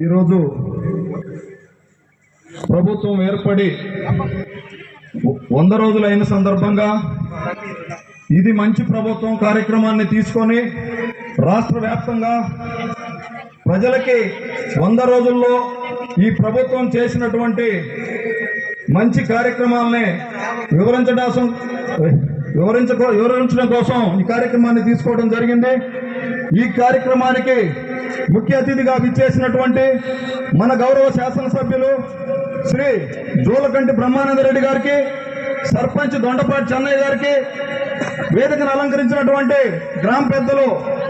ఈరోజు ప్రభుత్వం ఏర్పడి వంద రోజులైన సందర్భంగా ఇది మంచి ప్రభుత్వం కార్యక్రమాన్ని తీసుకొని రాష్ట్ర వ్యాప్తంగా ప్రజలకి వంద రోజుల్లో ఈ ప్రభుత్వం చేసినటువంటి మంచి కార్యక్రమాలని వివరించడం వివరించ వివరించడం కోసం ఈ కార్యక్రమాన్ని తీసుకోవడం జరిగింది. ఈ కార్యక్రమానికి ముఖ్య అతిథిగా విచ్చేసినటువంటి మన గౌరవ శాసనసభ్యులు శ్రీ జోలకంటి బ్రహ్మానంద రెడ్డి గారికి సర్పంచ్ దొండపాటి చెన్నయ్య గారికి వేదికను అలంకరించినటువంటి గ్రామ పెద్దలు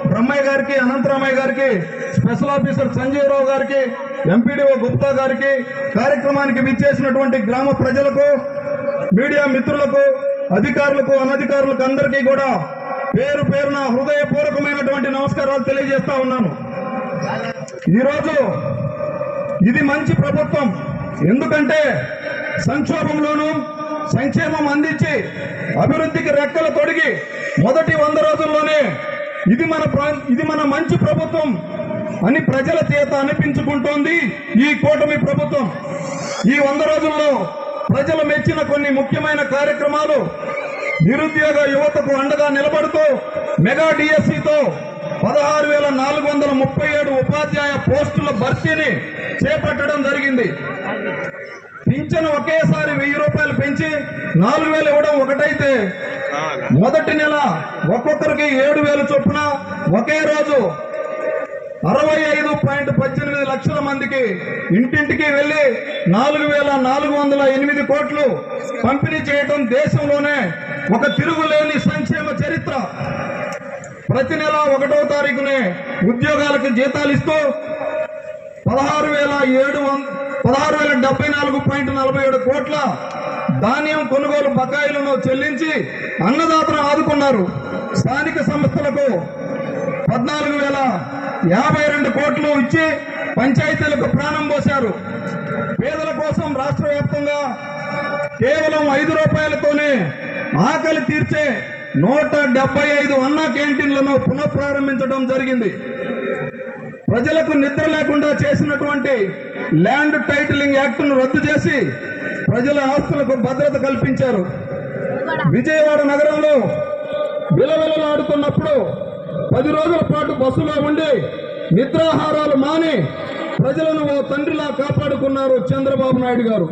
బ్రహ్మయ్య గారికి అనంతరామయ్య గారికి స్పెషల్ ఆఫీసర్ సంజీవరావు గారికి ఎంపీడీఓ గుప్తా గారికి కార్యక్రమానికి విచ్చేసినటువంటి గ్రామ ప్రజలకు మీడియా మిత్రులకు అధికారులకు అనధికారులకు అందరికీ కూడా పేరు పేరున హృదయపూర్వకమైనటువంటి నమస్కారాలు తెలియజేస్తా ఉన్నాను. ఈరోజు ఇది మంచి ప్రభుత్వం. ఎందుకంటే సంక్షోభంలోనూ సంక్షేమం అందించి అభివృద్ధికి రెక్కలు తొడిగి మొదటి వంద రోజుల్లోనే ఇది మన ఇది మన మంచి ప్రభుత్వం అని ప్రజల చేత అనిపించుకుంటోంది ఈ కూటమి ప్రభుత్వం. ఈ వంద రోజుల్లో ప్రజలు మెచ్చిన కొన్ని ముఖ్యమైన కార్యక్రమాలు నిరుద్యోగ యువతకు అండగా నిలబడుతూ మెగా డిఎస్సితో పదహారు వేల నాలుగు వందల ముప్పై ఏడు ఉపాధ్యాయ పోస్టుల భర్తీని చేపట్టడం జరిగింది. పింఛను ఒకేసారి వెయ్యి రూపాయలు పెంచి నాలుగు వేలు ఇవ్వడం ఒకటైతే మొదటి నెల ఒక్కొక్కరికి ఏడు వేలు చొప్పున ఒకే రోజు అరవై ఐదు పాయింట్ పద్దెనిమిది లక్షల మందికి ఇంటింటికి వెళ్ళి నాలుగు వేల నాలుగు వందల ఎనిమిది కోట్లు పంపిణీ చేయడం దేశంలోనే ఒక తిరుగులేని సంక్షేమ చరిత్ర. ప్రతి నెల ఒకటో తారీఖునే ఉద్యోగాలకు జీతాలు ఇస్తూ పదహారు వేల ఏడు వంద పదహారు వేల డెబ్బై నాలుగు పాయింట్ నలభై ఏడు కోట్ల ధాన్యం కొనుగోలు బకాయిలను చెల్లించి అన్నదాతను ఆదుకున్నారు. స్థానిక సంస్థలకు పద్నాలుగు వేల యాభై రెండు కోట్లు ఇచ్చి పంచాయతీలకు ప్రాణం పోశారు. పేదల కోసం రాష్ట్ర కేవలం ఐదు రూపాయలతోనే ఆకలి తీర్చే నూట డెబ్బై ఐదు అన్న క్యాంటీన్లను పునఃప్రారంభించడం జరిగింది. ప్రజలకు నిద్ర లేకుండా చేసినటువంటి ల్యాండ్ టైటిలింగ్ యాక్ట్ను రద్దు చేసి ప్రజల ఆస్తులకు భద్రత కల్పించారు. విజయవాడ నగరంలో విలవిలలాడుతున్నప్పుడు పది రోజుల పాటు బస్సులో ఉండి నిద్రాహారాలు మాని ప్రజలను ఓ తండ్రిలా కాపాడుకున్నారు చంద్రబాబు నాయుడు గారు.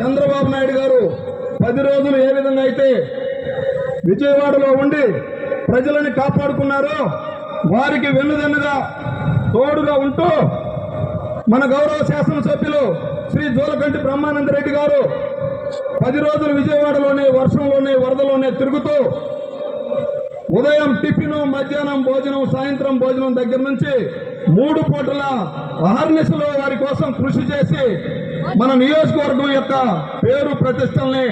చంద్రబాబు నాయుడు గారు పది రోజులు ఏ విధంగా అయితే విజయవాడలో ఉండి ప్రజలని కాపాడుకున్నారో వారికి వెన్నుదన్నుగా తోడుగా ఉంటూ మన గౌరవ శాసనసభ్యులు శ్రీ జోలకంటి బ్రహ్మానంద రెడ్డి గారు పది రోజులు విజయవాడలోనే వర్షంలోనే వరదలోనే తిరుగుతూ ఉదయం టిఫిన్ మధ్యాహ్నం భోజనం సాయంత్రం భోజనం దగ్గర నుంచి మూడు పూటల అహర్నిశలో వారి కోసం కృషి చేసి మన నియోజకవర్గం యొక్క పేరు ప్రతిష్టల్ని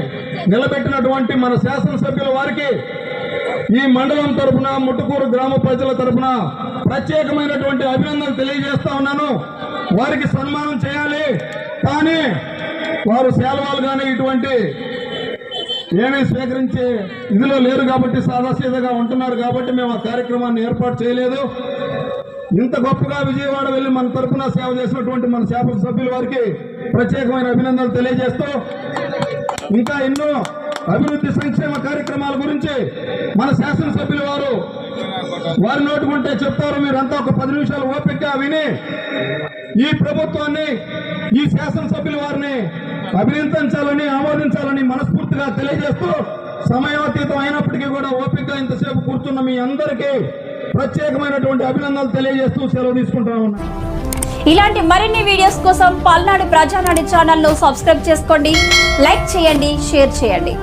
నిలబెట్టినటువంటి మన శాసనసభ్యుల వారికి ఈ మండలం తరపున ముట్టుకూరు గ్రామ ప్రజల తరపున ప్రత్యేకమైనటువంటి అభినందనలు తెలియజేస్తా ఉన్నాను. వారికి సన్మానం చేయాలి. కానీ వారు సేలవాలు కానీ ఇటువంటి ఏమీ స్వీకరించే ఇదిలో లేరు కాబట్టి సాదాసీదగా ఉంటున్నారు కాబట్టి మేము ఆ కార్యక్రమాన్ని ఏర్పాటు చేయలేదు. ఇంత గొప్పగా విజయవాడ వెళ్ళి మన తరఫున సేవ చేసినటువంటి మన శాసన సభ్యుల వారికి ప్రత్యేకమైన అభినందనలు తెలియజేస్తూ ఇంకా ఎన్నో అభివృద్ధి సంక్షేమ కార్యక్రమాల గురించి మన శాసనసభ్యుల వారు వారి నోటుకుంటే చెప్తారు. మీరంతా ఒక పది నిమిషాలు ఓపికగా విని ఈ ప్రభుత్వాన్ని ఈ శాసనసభ్యుల వారిని అభినందించాలని ఆమోదించాలని మనస్ఫూర్తిగా తెలియజేస్తూ సమయాతీతం అయినప్పటికీ కూడా ఓపికగా ఇంతసేపు కూర్చున్న మీ అందరికీ ప్రత్యేకమైనటువంటి అభినందనలు తెలియజేస్తూ సెలవు తీసుకుంటా ఉన్నా. ఇలాంటి మరిన్ని వీడియోస్ కోసం పల్నాడు ప్రజానాడు ఛానల్ను సబ్స్క్రైబ్ చేసుకోండి లైక్ చేయండి షేర్ చేయండి.